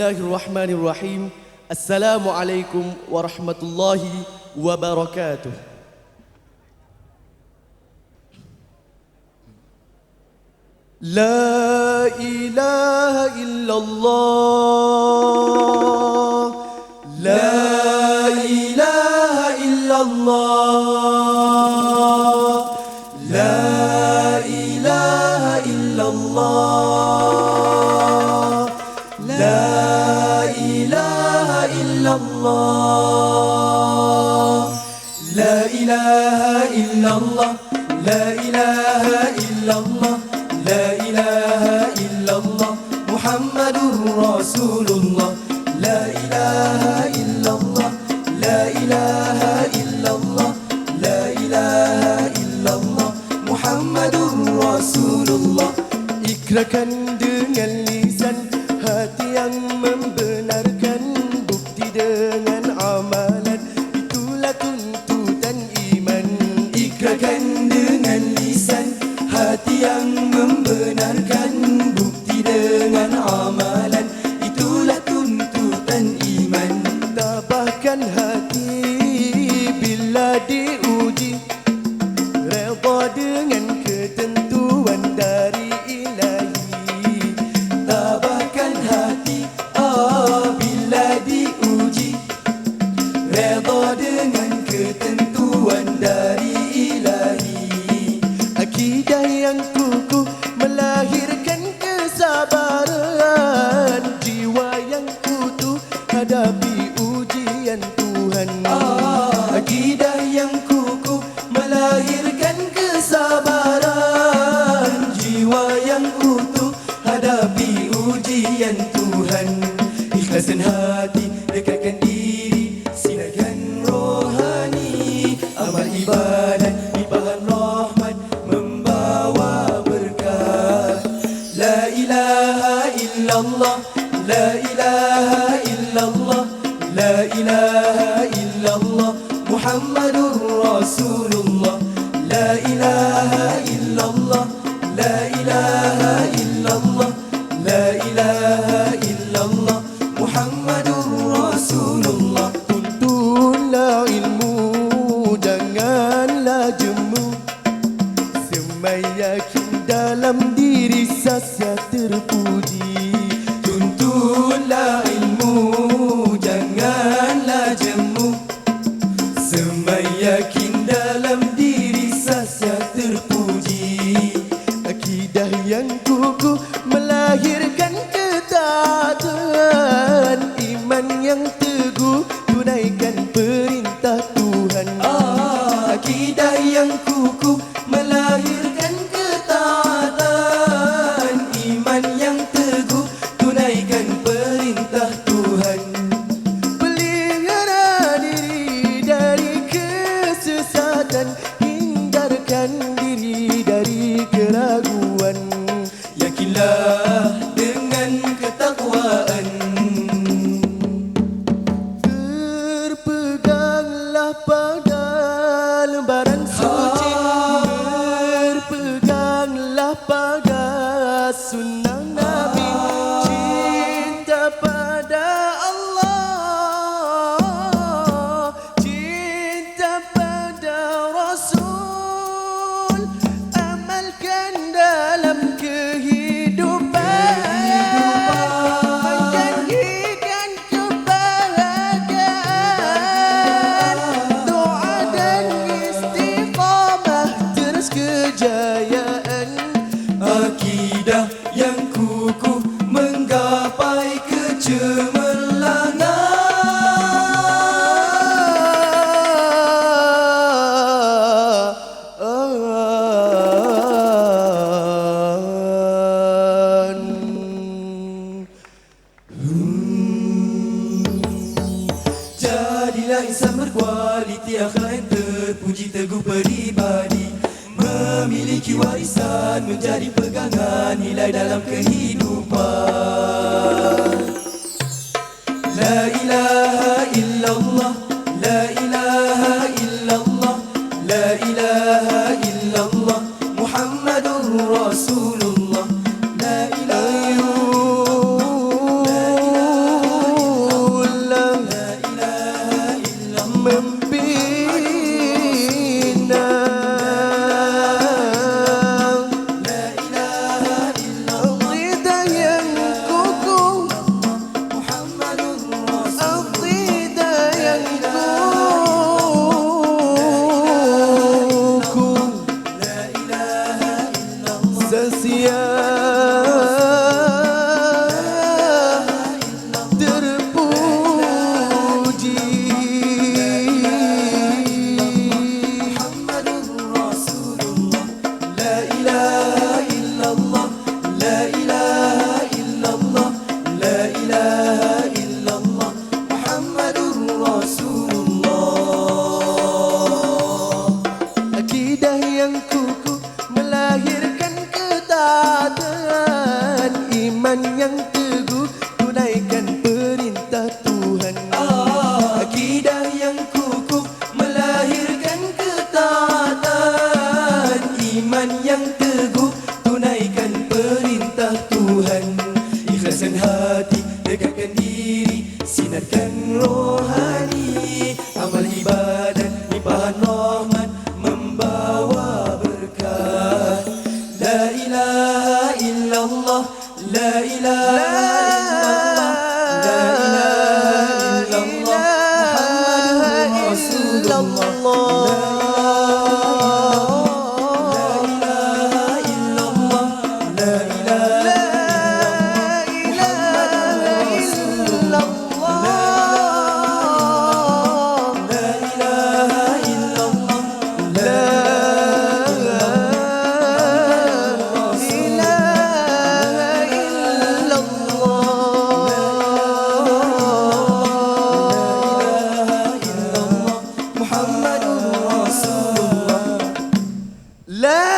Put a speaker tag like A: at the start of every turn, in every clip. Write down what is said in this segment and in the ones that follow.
A: الله الرحمن الرحيم السلام عليكم ورحمة الله وبركاته لا إله إلا الله لا إله إلا الله لا إله إلا الله La ilahe illallah La ilahe illallah Muhammedur Resulullah. La ilahe illallah La ilahe illallah La ilahe illallah Muhammedur Resulullah. İkra kendin elli tabahkan hati. Bila diuji Rasulullah Tuntunlah ilmu, janganlah jemu. Semai yakin dalam diri sasa terpuji. Tuntunlah ilmu, janganlah jemu. Semai yakin dalam diri sasa terpuji. Akidah yang kukuh melahirkan ketaatan Iman yang teguh tunaikan perintah Tuhan. Akidah yang kukuh melahirkan ketaatan. Iman yang teguh tunaikan perintah Tuhan. Pelihara diri dari kesesatan Hindarkan terpuji teguh peribadi Memiliki warisan menjadi pegangan nilai dalam kehidupan ansiando. sendiri Sinarkan rohani. محمد رسول الله. لا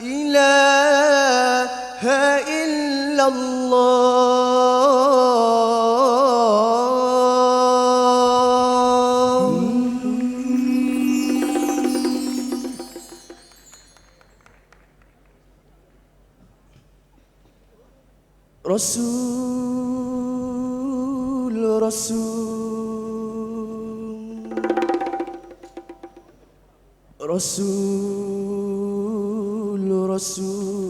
A: إله إلا الله. رسول
B: رسول. رسول رسول.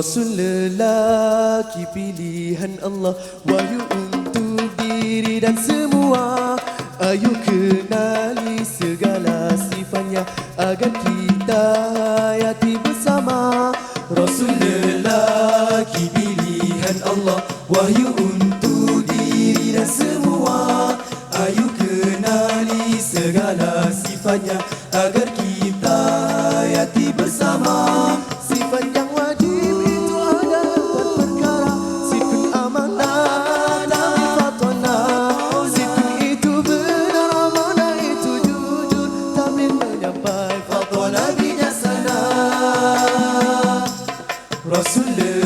B: Rasul lelaki pilihan Allah. Wahyu untuk diri dan semua. Ayo kenali segala sifatnya Agar kita لبيك
A: فطلبنا سلام رسول الله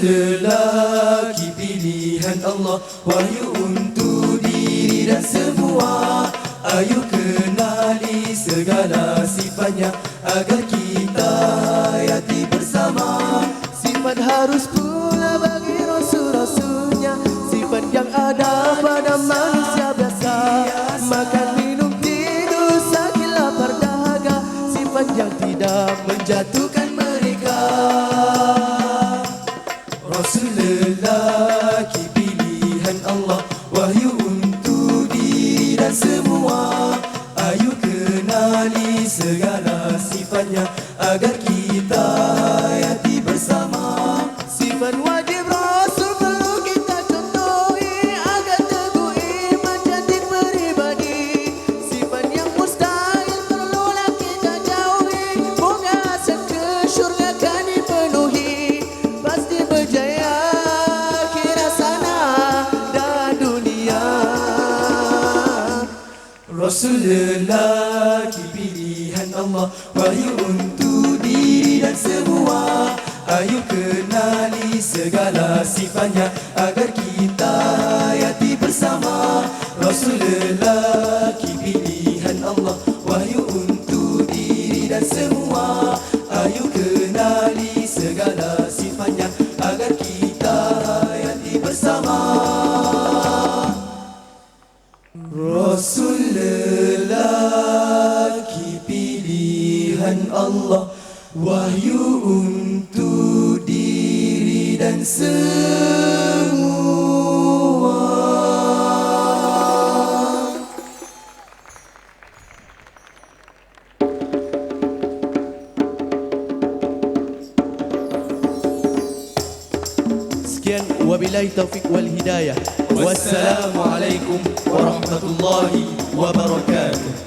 A: lelaki pilihan Allah. Wahyu untuk diri dan semua. Ayuh kenali segala sifatnya Agar
B: Allah
A: Rasul lelaki pilihan Allah. Wahyu untuk diri dan semua. Ayo kenali segala sifatnya Agar kita hayati bersama. Rasul lelaki pilihan Allah. Wahyu untuk diri dan semua. Ayo kenali سكين وبلاي
B: وبالله التوفيق والهداية. والسلام عليكم
A: ورحمة الله وبركاته.